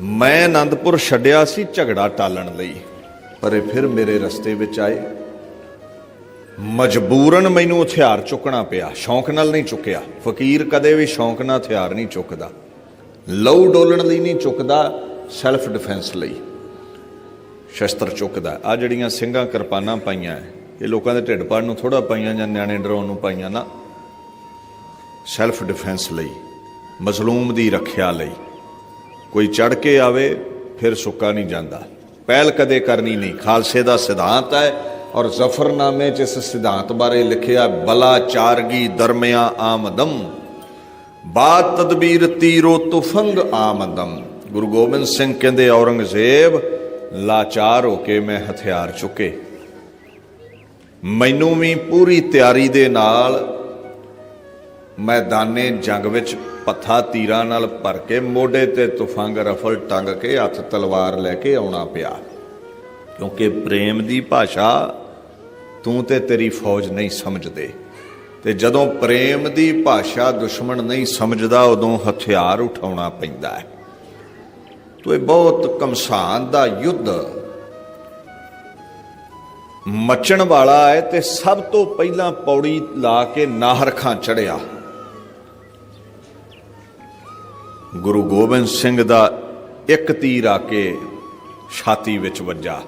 ਮੈਂ ਆਨੰਦਪੁਰ ਛੱਡਿਆ ਸੀ ਝਗੜਾ ਟਾਲਣ ਲਈ, ਪਰ ਇਹ ਫਿਰ ਮੇਰੇ ਰਸਤੇ ਵਿੱਚ ਆਏ। ਮਜਬੂਰਨ ਮੈਨੂੰ ਹਥਿਆਰ ਚੁੱਕਣਾ ਪਿਆ, ਸ਼ੌਂਕ ਨਾਲ ਨਹੀਂ ਚੁੱਕਿਆ। ਫਕੀਰ ਕਦੇ ਵੀ ਸ਼ੌਂਕ ਨਾਲ ਹਥਿਆਰ ਨਹੀਂ ਚੁੱਕਦਾ। ਲਹੂ ਡੋਲਣ ਲਈ ਨਹੀਂ ਚੁੱਕਦਾ ਸੈਲਫ ਡਿਫੈਂਸ ਲਈ। ਸ਼ਸਤਰ ਚੁੱਕਦਾ। ਆ ਜਿਹੜੀਆਂ ਸਿੰਘਾਂ ਕਿਰਪਾਨਾਂ ਪਾਈਆਂ ਇਹ ਲੋਕਾਂ ਦੇ ਢਿੱਡ ਪਾੜ ਨੂੰ ਥੋੜਾ ਪਾਈਆਂ ਜਾਂ ਨਿਆਣੇ ਡਰਾਉਣ ਨੂੰ ਪਾਈਆਂ ਨਾ। ਸੈਲਫ ਡਿਫੈਂਸ ਲਈ, ਮਜ਼ਲੂਮ ਦੀ ਰੱਖਿਆ ਲਈ। ਕੋਈ ਚੜ ਕੇ ਆਵੇ, ਫਿਰ ਸੁੱਕਾ ਨਹੀਂ ਜਾਂਦਾ। ਪਹਿਲ ਕਦੇ ਕਰਨੀ ਨਹੀਂ। ਖਾਲਸੇ ਦਾ ਸਿਧਾਂਤ ਹੈ ਔਰ ਜ਼ਫਰਨਾਮੇ 'ਚ ਇਸ ਸਿਧਾਂਤ ਬਾਰੇ ਲਿਖਿਆ, ਬਲਾ ਚਾਰਗੀ ਦਰਮਿਆ ਆਮਦਮ ਬਾਤ ਤਦਬੀਰ ਤੀਰੋ ਤੁਫੰਗ ਆਮਦਮ ਗੁਰੂ ਗੋਬਿੰਦ ਸਿੰਘ ਕਹਿੰਦੇ, ਔਰੰਗਜ਼ੇਬ, ਲਾਚਾਰ ਹੋ ਕੇ ਮੈਂ ਹਥਿਆਰ ਚੁੱਕੇ। ਮੈਨੂੰ ਵੀ ਪੂਰੀ ਤਿਆਰੀ ਦੇ ਨਾਲ ਮੈਦਾਨੇ ਜੰਗ ਵਿੱਚ ਪੱਥਾ ਤੀਰਾਂ ਨਾਲ ਭਰ ਕੇ ਮੋਢੇ ਤੇ ਤੁਫੰਗ ਰਫਲ ਟੰਗ ਕੇ ਹੱਥ ਤਲਵਾਰ ਲੈ ਕੇ ਆਉਣਾ ਪਿਆ। ਕਿਉਂਕਿ ਪ੍ਰੇਮ ਦੀ ਭਾਸ਼ਾ ਤੂੰ ਤੇ ਤੇਰੀ ਫੌਜ ਨਹੀਂ ਸਮਝਦੇ। ਤੇ ਜਦੋਂ ਪ੍ਰੇਮ ਦੀ ਭਾਸ਼ਾ ਦੁਸ਼ਮਣ ਨਹੀਂ ਸਮਝਦਾ, ਉਦੋਂ ਹਥਿਆਰ ਉਠਾਉਣਾ ਪੈਂਦਾ ਹੈ। ਤੋ ਇਹ ਬਹੁਤ ਕਮਸਾਨ ਦਾ ਯੁੱਧ ਮੱਚਣ ਵਾਲਾ ਹੈ ਤੇ ਸਭ ਤੋਂ ਪਹਿਲਾਂ ਪੌੜੀ ਲਾ ਕੇ ਨਾਹਰ ਖਾਂ ਚੜਿਆ ਗੁਰੂ ਗੋਬਿੰਦ ਸਿੰਘ ਦਾ ਇੱਕ ਤੀਰ ਆ ਕੇ ਛਾਤੀ ਵਿੱਚ ਵੱਜਾ।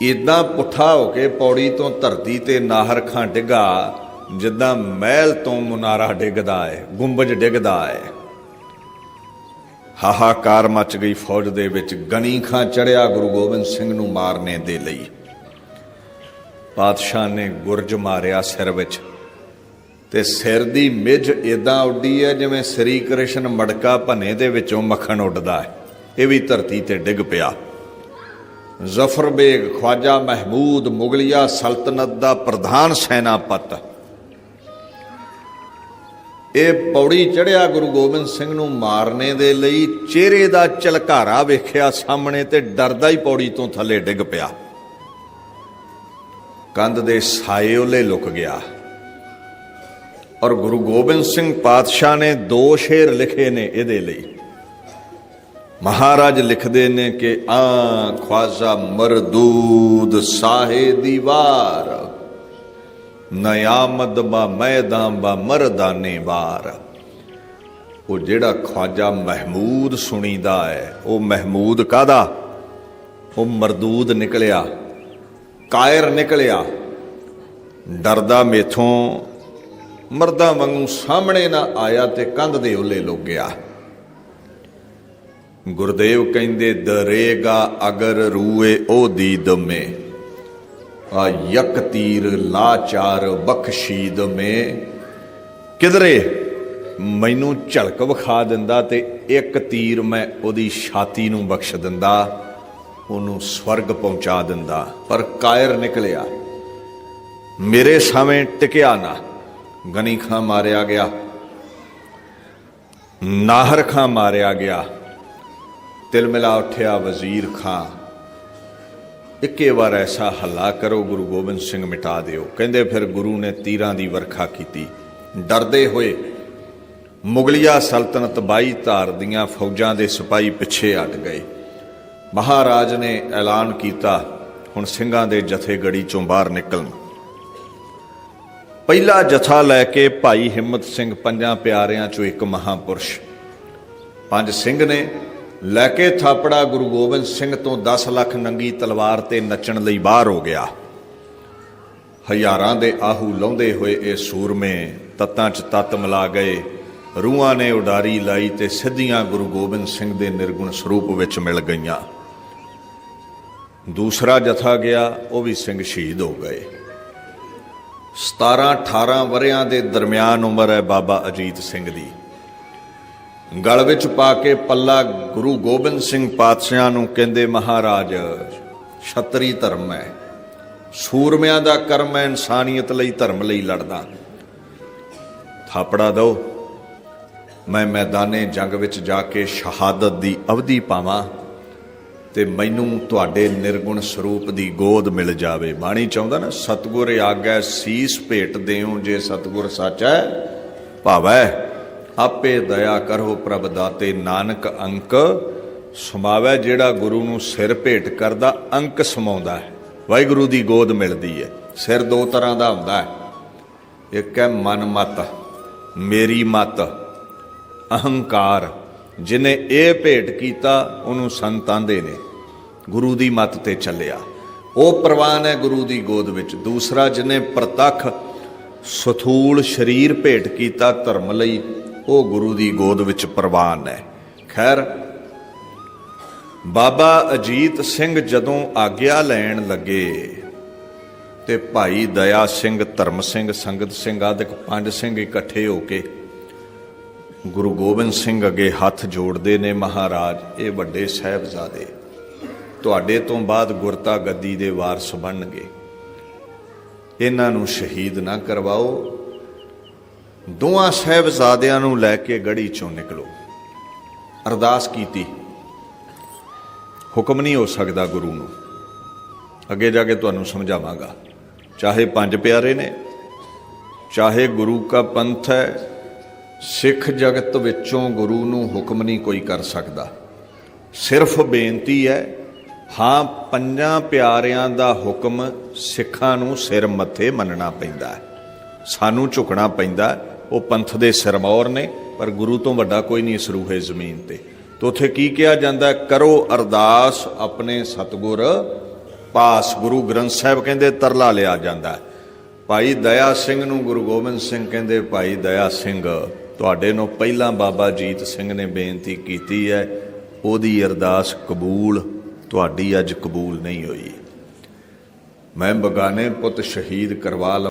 ਇਦਾਂ ਪੁੱਠਾ ਹੋ ਕੇ ਪੌੜੀ ਤੋਂ ਧਰਤੀ ਤੇ ਨਾਹਰ ਖਾਂ ਡਿੱਗਾ, ਜਿੱਦਾਂ ਮਹਿਲ ਤੋਂ ਮੁਨਾਰਾ ਡਿੱਗਦਾ ਹੈ ਗੁੰਬਜ ਡਿੱਗਦਾ ਹੈ ਹਾਹਾਕਾਰ ਮਚ ਗਈ ਫੌਜ ਦੇ ਵਿੱਚ ਗਣੀ ਖਾਂ ਚੜਿਆ ਗੁਰੂ ਗੋਬਿੰਦ ਸਿੰਘ ਨੂੰ ਮਾਰਨੇ ਦੇ ਲਈ। ਪਾਤਸ਼ਾਹ ਨੇ ਗੁਰਜ ਮਾਰਿਆ ਸਿਰ ਵਿੱਚ। ਤੇ ਸਿਰ ਦੀ ਮਿੱਝ ਇਦਾਂ ਉੱਡੀ ਹੈ ਜਿਵੇਂ ਸ੍ਰੀ ਕ੍ਰਿਸ਼ਨ ਮੜਕਾ ਭੰਨੇ ਦੇ ਵਿੱਚੋਂ ਮੱਖਣ ਉੱਡਦਾ ਹੈ। ਇਹ ਵੀ ਧਰਤੀ ਤੇ ਡਿੱਗ ਪਿਆ। ਜ਼ਫਰ ਬੇਗ ਖਵਾਜਾ ਮਹਿਮੂਦ ਮੁਗਲਿਆ ਸਲਤਨਤ ਦਾ ਪ੍ਰਧਾਨ ਸੈਨਾਪਤ। ਇਹ ਪੌੜੀ ਚੜਿਆ ਗੁਰੂ ਗੋਬਿੰਦ ਸਿੰਘ ਨੂੰ ਮਾਰਨੇ ਦੇ ਲਈ ਚਿਹਰੇ ਦਾ ਝਲਕਾਰਾ ਵੇਖਿਆ ਸਾਹਮਣੇ ਤੇ ਡਰਦਾ ਹੀ ਪੌੜੀ ਤੋਂ ਥੱਲੇ ਡਿੱਗ ਪਿਆ। ਕੰਧ ਦੇ ਸਾਏ ਉਹਲੇ ਲੁਕ ਗਿਆ। ਔਰ ਗੁਰੂ ਗੋਬਿੰਦ ਸਿੰਘ ਪਾਤਸ਼ਾਹ ਨੇ ਦੋ ਸ਼ੇਰ ਲਿਖੇ ਨੇ ਇਹਦੇ ਲਈ। ਮਹਾਰਾਜ ਲਿਖਦੇ ਨੇ ਕਿ ਆ ਖਵਾਜਾ ਮਰਦੂਦ ਸਾਹੇ ਦੀਵਾਰ ਨਿਆਮਦ ਬਾ ਮੈਦਾਨ ਬਾ ਮਰਦਾਨੇ ਵਾਰ। ਉਹ ਜਿਹੜਾ ਖਵਾਜਾ ਮਹਿਮੂਦ ਸੁਣੀਦਾ ਹੈ, ਉਹ ਮਹਿਮੂਦ ਕਾਦਾ ਉਹ ਮਰਦੂਦ ਨਿਕਲਿਆ, ਕਾਇਰ ਨਿਕਲਿਆ। ਡਰਦਾ ਮੇਥੋਂ ਮਰਦਾਂ ਵਾਂਗੂ ਸਾਹਮਣੇ ਨਾ ਆਇਆ ਤੇ ਕੰਧ ਦੇ ਉੱਲੇ ਲੁਕ ਗਿਆ। ਗੁਰਦੇਵ ਕਹਿੰਦੇ, ਦਰੇਗਾ ਅਗਰ ਰੂਏ ਉਹ ਦੀ ਦਮੇ ਆ ਯਕ ਤੀਰ ਲਾਚਾਰ ਬਖਸ਼ੀਦ ਮੇ। ਕਿਧਰੇ ਮੈਨੂੰ ਝਲਕ ਵਿਖਾ ਦਿੰਦਾ ਤੇ ਇੱਕ ਤੀਰ ਮੈਂ ਉਹਦੀ ਛਾਤੀ ਨੂੰ ਬਖਸ਼ ਦਿੰਦਾ, ਉਹਨੂੰ ਸਵਰਗ ਪਹੁੰਚਾ ਦਿੰਦਾ, ਪਰ ਕਾਇਰ ਨਿਕਲਿਆ। ਮੇਰੇ ਸਾਹਮਣੇ ਟਿਕਿਆ ਨਾ। ਗਨੀ ਖਾਂ ਮਾਰਿਆ ਗਿਆ ਨਾਹਰ ਖਾਂ ਮਾਰਿਆ ਗਿਆ, ਤਿਲਮਿਲਾ ਉੱਠਿਆ ਵਜ਼ੀਰ ਖਾਂ। ਇੱਕੇ ਵਾਰ ਐਸਾ ਹੱਲਾ ਕਰੋ, ਗੁਰੂ ਗੋਬਿੰਦ ਸਿੰਘ ਮਿਟਾ ਦਿਓ। ਕਹਿੰਦੇ ਫਿਰ ਗੁਰੂ ਨੇ ਤੀਰਾਂ ਦੀ ਵਰਖਾ ਕੀਤੀ। ਡਰਦੇ ਹੋਏ ਮੁਗਲਿਆ ਸਲਤਨਤ ਬਾਈ ਧਾਰ ਦੀਆਂ ਫੌਜਾਂ ਦੇ ਸਿਪਾਹੀ ਪਿੱਛੇ ਹਟ ਗਏ। ਮਹਾਰਾਜ ਨੇ ਐਲਾਨ ਕੀਤਾ, ਹੁਣ ਸਿੰਘਾਂ ਦੇ ਜਥੇ ਗੜੀ ਚੋਂ ਬਾਹਰ ਨਿਕਲਣ। ਪਹਿਲਾ ਜਥਾ ਲੈ ਕੇ ਭਾਈ ਹਿੰਮਤ ਸਿੰਘ ਪੰਜਾਂ ਪਿਆਰਿਆਂ ਚੋਂ ਇੱਕ ਮਹਾਪੁਰਸ਼। ਪੰਜ ਸਿੰਘ ਨੇ ਲੈ ਕੇ ਥਾਪੜਾ ਗੁਰੂ ਗੋਬਿੰਦ ਸਿੰਘ ਤੋਂ 10 ਲੱਖ ਨੰਗੀ ਤਲਵਾਰ ਤੇ ਨੱਚਣ ਲਈ ਬਾਹਰ ਹੋ ਗਿਆ। ਹਜ਼ਾਰਾਂ ਦੇ ਆਹੂ ਲਾਉਂਦੇ ਹੋਏ ਇਹ ਸੂਰਮੇ ਤੱਤਾਂ 'ਚ ਤੱਤ ਮਿਲਾ ਗਏ। ਰੂਹਾਂ ਨੇ ਉਡਾਰੀ ਲਾਈ ਤੇ ਸਿੱਧੀਆਂ ਗੁਰੂ ਗੋਬਿੰਦ ਸਿੰਘ ਦੇ ਨਿਰਗੁਣ ਸਰੂਪ ਵਿੱਚ ਮਿਲ ਗਈਆਂ। ਦੂਸਰਾ ਜਥਾ ਗਿਆ, ਉਹ ਵੀ ਸਿੰਘ ਸ਼ਹੀਦ ਹੋ ਗਏ। 17 18 ਵਰਿਆਂ ਦੇ ਦਰਮਿਆਨ ਉਮਰ ਹੈ ਬਾਬਾ ਅਜੀਤ ਸਿੰਘ ਦੀ। ਗਲ ਵਿੱਚ ਪਾ ਕੇ ਪੱਲਾ ਗੁਰੂ ਗੋਬਿੰਦ ਸਿੰਘ ਪਾਤਸ਼ਾਹ ਨੂੰ ਕਹਿੰਦੇ, ਮਹਾਰਾਜ, ਛਤਰੀ ਧਰਮ ਹੈ। ਸੂਰਮਿਆਂ ਦਾ ਕਰਮ ਹੈ, ਇਨਸਾਨੀਅਤ ਲਈ ਧਰਮ ਲਈ ਲੜਦਾ ਥਾਪੜਾ ਦੋ ਮੈਂ ਮੈਦਾਨੇ ਜੰਗ ਵਿੱਚ ਜਾ ਕੇ ਸ਼ਹਾਦਤ ਦੀ ਅਵਧੀ ਪਾਵਾਂ। ਤੇ ਮੈਨੂੰ ਤੁਹਾਡੇ ਨਿਰਗੁਣ ਸਰੂਪ ਦੀ ਗੋਦ ਮਿਲ ਜਾਵੇ। ਬਾਣੀ ਚਾਹੁੰਦਾ ਨਾ, ਸਤਗੁਰ ਆਗੈ ਸੀਸ ਭੇਟ ਦਿਓ ਜੇ ਸਤਗੁਰ ਸੱਚ ਹੈ ਭਾਵੈ। ਆਪੇ ਦਇਆ ਕਰੋ ਪ੍ਰਭ ਦਾਤੇ, ਨਾਨਕ ਅੰਕ ਸਮਾਵੈ, ਜਿਹੜਾ ਗੁਰੂ ਨੂੰ ਸਿਰ ਭੇਟ ਕਰਦਾ, ਅੰਕ ਸਮਾਉਂਦਾ ਹੈ। ਵਾਹਿਗੁਰੂ ਦੀ ਗੋਦ ਮਿਲਦੀ ਹੈ। ਸਿਰ ਦੋ ਤਰ੍ਹਾਂ ਦਾ ਹੁੰਦਾ ਹੈ। ਇੱਕ ਹੈ ਮਨ ਮਤ, ਮੇਰੀ ਮਤ, ਅਹੰਕਾਰ। ਜਿਨੇ ਇਹ ਭੇਟ ਕੀਤਾ, ਉਹਨੂੰ ਸੰਤਾਂ ਦੇ ਨੇ। ਗੁਰੂ ਦੀ ਮੱਤ ਤੇ ਚੱਲਿਆ। ਉਹ ਪ੍ਰਵਾਨ ਹੈ ਗੁਰੂ ਦੀ ਗੋਦ ਵਿੱਚ। ਦੂਸਰਾ ਜਿਹਨੇ ਪ੍ਰਤੱਖ ਸਥੂਲ ਸਰੀਰ ਭੇਟ ਕੀਤਾ ਧਰਮ ਲਈ, ਉਹ ਗੁਰੂ ਦੀ ਗੋਦ ਵਿੱਚ ਪ੍ਰਵਾਨ ਹੈ। ਖੈਰ, ਬਾਬਾ ਅਜੀਤ ਸਿੰਘ ਜਦੋਂ ਆਗਿਆ ਲੈਣ ਲੱਗੇ ਤੇ ਭਾਈ ਦਇਆ ਸਿੰਘ, ਧਰਮ ਸਿੰਘ, ਸੰਗਤ ਸਿੰਘ, ਆਦਿਕ ਪੰਜ ਸਿੰਘ ਇਕੱਠੇ ਹੋ ਕੇ ਗੁਰੂ ਗੋਬਿੰਦ ਸਿੰਘ ਅੱਗੇ ਹੱਥ ਜੋੜਦੇ ਨੇ ਮਹਾਰਾਜ, ਇਹ ਵੱਡੇ ਸਾਹਿਬਜ਼ਾਦੇ। ਤੁਹਾਡੇ ਤੋਂ ਬਾਅਦ ਗੁਰਤਾ ਗੱਦੀ ਦੇ ਵਾਰਸ ਬਣਨਗੇ। ਇਹਨਾਂ ਨੂੰ ਸ਼ਹੀਦ ਨਾ ਕਰਵਾਓ। ਦੋਹਾਂ ਸਾਹਿਬਜ਼ਾਦਿਆਂ ਨੂੰ ਲੈ ਕੇ ਗੜੀ ਚੋਂ ਨਿਕਲੋ। ਅਰਦਾਸ ਕੀਤੀ। ਹੁਕਮ ਨਹੀਂ ਹੋ ਸਕਦਾ ਗੁਰੂ ਨੂੰ। ਅੱਗੇ ਜਾ ਕੇ ਤੁਹਾਨੂੰ ਸਮਝਾਵਾਂਗਾ। ਚਾਹੇ ਪੰਜ ਪਿਆਰੇ ਨੇ, ਚਾਹੇ ਗੁਰੂ ਕਾ ਪੰਥ ਹੈ ਸਿੱਖ ਜਗਤ ਵਿੱਚੋਂ ਗੁਰੂ ਨੂੰ ਹੁਕਮ ਨਹੀਂ ਕੋਈ ਕਰ ਸਕਦਾ। ਸਿਰਫ ਬੇਨਤੀ ਹੈ, ਹਾਂ, ਪੰਜਾਂ ਪਿਆਰਿਆਂ ਦਾ ਹੁਕਮ ਸਿੱਖਾਂ ਨੂੰ ਸਿਰ ਮੱਥੇ ਮੰਨਣਾ ਪੈਂਦਾ ਹੈ। ਸਾਨੂੰ ਝੁਕਣਾ ਪੈਂਦਾ ਉਹ ਪੰਥ ਦੇ ਸਿਰਮੌਰ ਨੇ, ਪਰ ਗੁਰੂ ਤੋਂ ਵੱਡਾ ਕੋਈ ਨਹੀਂ ਇਸ ਰੂਹੇ ਜ਼ਮੀਨ ਤੇ। ਤੇ ਉੱਥੇ ਕੀ ਕਿਹਾ ਜਾਂਦਾ ਕਰੋ ਅਰਦਾਸ, ਆਪਣੇ ਸਤਗੁਰ, ਪਾਸ ਗੁਰੂ ਗ੍ਰੰਥ ਸਾਹਿਬ ਕਹਿੰਦੇ ਤਰਲਾ ਲਿਆ ਜਾਂਦਾ ਭਾਈ ਦਇਆ ਸਿੰਘ ਨੂੰ ਗੁਰੂ ਗੋਬਿੰਦ ਸਿੰਘ ਕਹਿੰਦੇ, ਭਾਈ ਦਇਆ ਸਿੰਘ। ਤੁਹਾਡੇ ਨੂੰ ਪਹਿਲਾਂ ਬਾਬਾ ਜੀਤ ਸਿੰਘ ਨੇ ਬੇਨਤੀ ਕੀਤੀ ਹੈ, ਉਹਦੀ ਅਰਦਾਸ ਕਬੂਲ ਤੁਹਾਡੀ ਅੱਜ ਕਬੂਲ ਨਹੀਂ ਹੋਈ। ਮੈਂ ਬਗਾਨੇ ਪੁੱਤ ਸ਼ਹੀਦ ਕਰਵਾ